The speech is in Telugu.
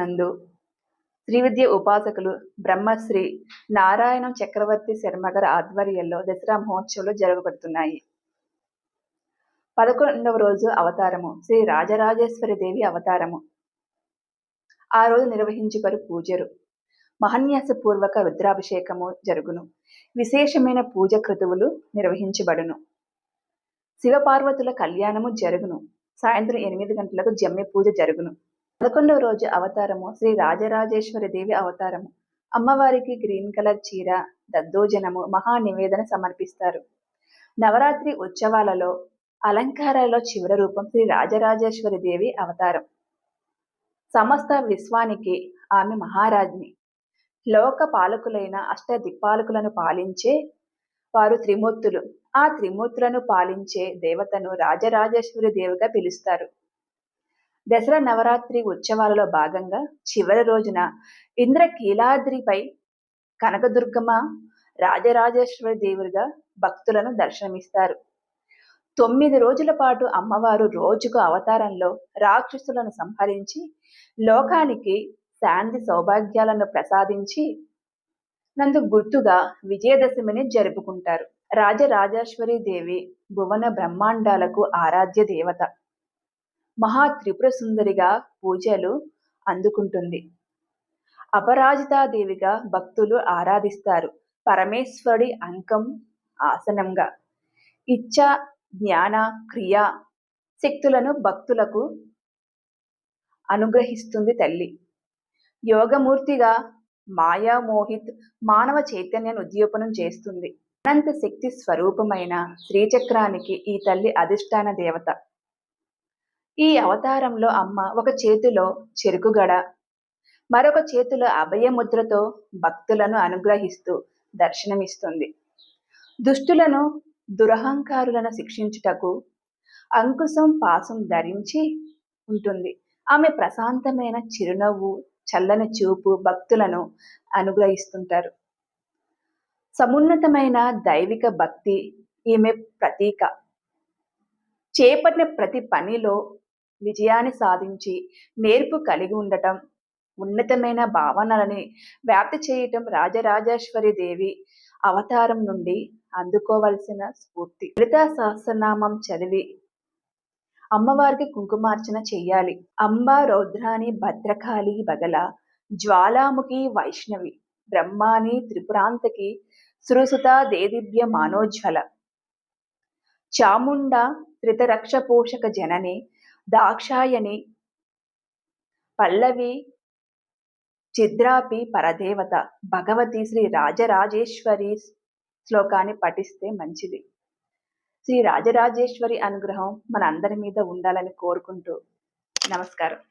నందు శ్రీవిద్య ఉపాసకులు బ్రహ్మశ్రీ నారాయణం చక్రవర్తి శర్మ గారి ఆధ్వర్యంలో దసరా మహోత్సవాలు జరగబడుతున్నాయి. పదకొండవ రోజు అవతారము శ్రీ రాజరాజేశ్వరి దేవి అవతారము. ఆ రోజు నిర్వహించుబరు పూజరు మహన్యాస పూర్వక రుద్రాభిషేకము జరుగును. విశేషమైన పూజ క్రతువులు నిర్వహించబడును. శివపార్వతుల కళ్యాణము జరుగును. సాయంత్రం ఎనిమిది గంటలకు జమ్మి పూజ జరుగును. పదకొండవ రోజు అవతారము శ్రీ రాజరాజేశ్వరి దేవి అవతారము. అమ్మవారికి గ్రీన్ కలర్ చీర దద్దోజనము మహా నివేదన సమర్పిస్తారు. నవరాత్రి ఉత్సవాలలో అలంకారాలలో చివరి రూపం శ్రీ రాజరాజేశ్వరి దేవి అవతారం. సమస్త విశ్వానికి ఆమె మహారాజ్ని. లోక పాలకులైన అష్ట దిక్పాలకులను పాలించే వారు త్రిమూర్తులు. ఆ త్రిమూర్తులను పాలించే దేవతను రాజరాజేశ్వరి దేవిగా పిలుస్తారు. దసరా నవరాత్రి ఉత్సవాలలో భాగంగా చివరి రోజున ఇంద్రకీలాద్రిపై కనకదుర్గమ్మ రాజరాజేశ్వరి దేవుడిగా భక్తులను దర్శనమిస్తారు. తొమ్మిది రోజుల పాటు అమ్మవారు రోజుకు అవతారంలో రాక్షసులను సంహరించి లోకానికి శాంతి సౌభాగ్యాలను ప్రసాదించి నందు గుర్తుగా విజయదశమిని జరుపుకుంటారు. రాజరాజేశ్వరి దేవి భువన బ్రహ్మాండాలకు ఆరాధ్య దేవత. మహా త్రిపుర సుందరిగా పూజలు అందుకుంటుంది. అపరాజితాదేవిగా భక్తులు ఆరాధిస్తారు. పరమేశ్వరుడి అంకం ఆసనంగా. ఇచ్చ జ్ఞాన క్రియా శక్తులను భక్తులకు అనుగ్రహిస్తుంది తల్లి. యోగమూర్తిగా మాయా మోహిత్ మానవ చైతన్యాన్ని ఉద్యోపనం చేస్తుంది. అనంత శక్తి స్వరూపమైన శ్రీచక్రానికి ఈ తల్లి అధిష్టాన దేవత. ఈ అవతారంలో అమ్మ ఒక చేతిలో చెరుకుగడ మరొక చేతిలో అభయముద్రతో భక్తులను అనుగ్రహిస్తూ దర్శనమిస్తుంది. దుష్టులను దురహంకారులను శిక్షించుటకు అంకుశం పాసం ధరించి ఉంటుంది. ఆమె ప్రశాంతమైన చిరునవ్వు చల్లని చూపు భక్తులను అనుగ్రహిస్తుంటారు. సమున్నతమైన దైవిక భక్తి ఈమె ప్రతీక. చేపట్టిన ప్రతి పనిలో విజయాన్ని సాధించి నేర్పు కలిగి ఉండటం ఉన్నతమైన భావనలని వ్యాప్తి చేయటం రాజరాజేశ్వరి దేవి అవతారం నుండి అందుకోవలసిన స్ఫూర్తి. లలితా సహస్రనామం చదివి అమ్మవారికి కుంకుమార్చన చెయ్యాలి. అంబ రౌద్రాని భద్రకాళి బగల జ్వాలాముఖి వైష్ణవి బ్రహ్మాని త్రిపురాంతకి సురసుత దేదివ్య మానోజ్వల చాముండ త్రితరక్ష పోషక జనని దాక్షాయని పల్లవి చిద్రాపి పరదేవత. భగవతి శ్రీ రాజరాజేశ్వరి శ్లోకాన్ని పఠిస్తే మంచిది. శ్రీ రాజరాజేశ్వరి అనుగ్రహం మన అందరి మీద ఉండాలని కోరుకుంటూ నమస్కారం.